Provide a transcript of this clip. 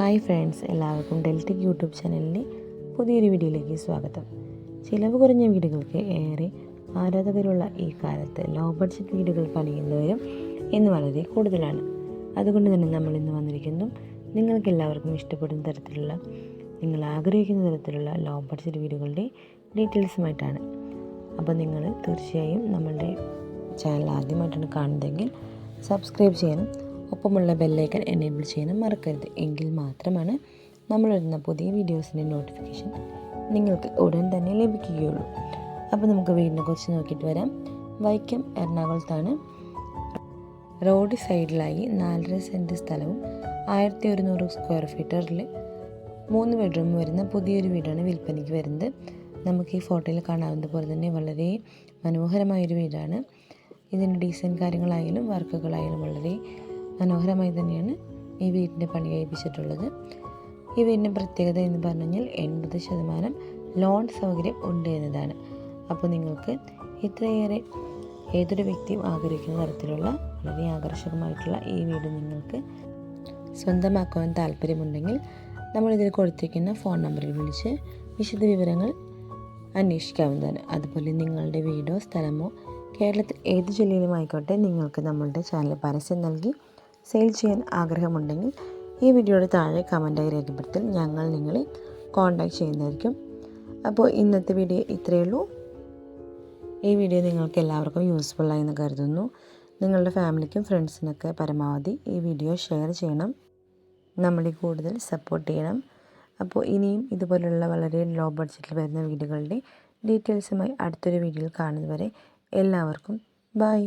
Hi friends എല്ലാവർക്കും ഡെൽറ്റിക് YouTube ചാനലിന്റെ പുതിയൊരു വീഡിയോയിലേക്ക് സ്വാഗതം. ചിലവ് കുറഞ്ഞ വീടുകൾക്ക് ഏറെ ആരാധകരുള്ള ഈ കാലത്ത് ലോ ബഡ്ജറ്റ് വീടുകൾ പണിയുന്നവരും ഇന്ന് വളരെ കൂടുതലാണ്. അതുകൊണ്ട് തന്നെ നമ്മൾ ഇന്ന് വന്നിരിക്കുന്നു. നിങ്ങൾക്ക് എല്ലാവർക്കും ഇഷ്ടപ്പെടുന്ന തരത്തിലുള്ള നിങ്ങൾ ആഗ്രഹിക്കുന്ന തരത്തിലുള്ള ലോ ബഡ്ജറ്റ് വീടുകളുടെ ഡീറ്റെയിൽസുമായിട്ടാണ്. അപ്പോൾ നിങ്ങൾ തീർച്ചയായും നമ്മളുടെ ചാനൽ ആദ്യമായിട്ടാണ് കാണുന്നതെങ്കിൽ സബ്സ്ക്രൈബ് ചെയ്യാനും ഒപ്പമുള്ള ബെല്ലൈക്കൺ എനേബിൾ ചെയ്യാനും മറക്കരുത്. എങ്കിൽ മാത്രമാണ് നമ്മളിടുന്ന പുതിയ വീഡിയോസിന്റെ നോട്ടിഫിക്കേഷൻ നിങ്ങൾക്ക് ഉടൻ തന്നെ ലഭിക്കുകയുള്ളൂ. അപ്പോൾ നമുക്ക് വീടിനെ കുറിച്ച് നോക്കിയിട്ട് വരാം. വൈക്കം എറണാകുളത്താണ്. റോഡ് സൈഡിലായി നാലര സെന്റ് സ്ഥലവും ആയിരത്തി ഒരുന്നൂറ് സ്ക്വയർ ഫീറ്ററിൽ മൂന്ന് ബെഡ്റൂം വരുന്ന പുതിയൊരു വീടാണ് വിൽപ്പനയ്ക്ക് വരുന്നത്. നമുക്ക് ഈ ഫോട്ടോയിൽ കാണാവുന്ന പോലെ തന്നെ വളരെ മനോഹരമായൊരു വീടാണ്. ഇതിന്റെ ഡിസൈൻ കാര്യങ്ങളായാലും വർക്കുകളായാലും വളരെ മനോഹരമായി തന്നെയാണ് ഈ വീടിന്റെ പണി കഴിപ്പിച്ചിട്ടുള്ളത്. ഈ വീടിന്റെ പ്രത്യേകത എന്ന് പറഞ്ഞു കഴിഞ്ഞാൽ എൺപത് ശതമാനം ലോൺ സൗകര്യം ഉണ്ട് എന്നതാണ്. അപ്പോൾ നിങ്ങൾക്ക് ഇത്രയേറെ ഏതൊരു വ്യക്തിയും ആഗ്രഹിക്കുന്ന തരത്തിലുള്ള വളരെ ആകർഷകമായിട്ടുള്ള ഈ വീട് നിങ്ങൾക്ക് സ്വന്തമാക്കുവാൻ താല്പര്യമുണ്ടെങ്കിൽ നമ്മളിതിൽ കൊടുത്തിരിക്കുന്ന ഫോൺ നമ്പറിൽ വിളിച്ച് വിശദ വിവരങ്ങൾ അന്വേഷിക്കാവുന്നതാണ്. അതുപോലെ നിങ്ങളുടെ വീടോ സ്ഥലമോ കേരളത്തിൽ ഏത് ജില്ലയിലും ആയിക്കോട്ടെ നിങ്ങൾക്ക് നമ്മളുടെ ചാനൽ പരസ്യം നൽകി സെയിൽ ചെയ്യാൻ ആഗ്രഹമുണ്ടെങ്കിൽ ഈ വീഡിയോയുടെ താഴെ കമന്റായി രേഖപ്പെടുത്തൽ ഞങ്ങൾ നിങ്ങളെ കോൺടാക്ട് ചെയ്യുന്നതായിരിക്കും. അപ്പോൾ ഇന്നത്തെ വീഡിയോ ഇത്രയേ ഉള്ളൂ. ഈ വീഡിയോ നിങ്ങൾക്ക് എല്ലാവർക്കും യൂസ്ഫുള്ളായി എന്ന് കരുതുന്നു. നിങ്ങളുടെ ഫാമിലിക്കും ഫ്രണ്ട്സിനൊക്കെ പരമാവധി ഈ വീഡിയോ ഷെയർ ചെയ്യണം. നമ്മളെ കൂടുതൽ സപ്പോർട്ട് ചെയ്യണം. അപ്പോൾ ഇനിയും ഇതുപോലുള്ള വളരെ ലോ ബഡ്ജറ്റിൽ വരുന്ന വീഡിയോകളുടെ ഡീറ്റെയിൽസുമായി അടുത്തൊരു വീഡിയോയിൽ കാണുന്നതുവരെ എല്ലാവർക്കും ബൈ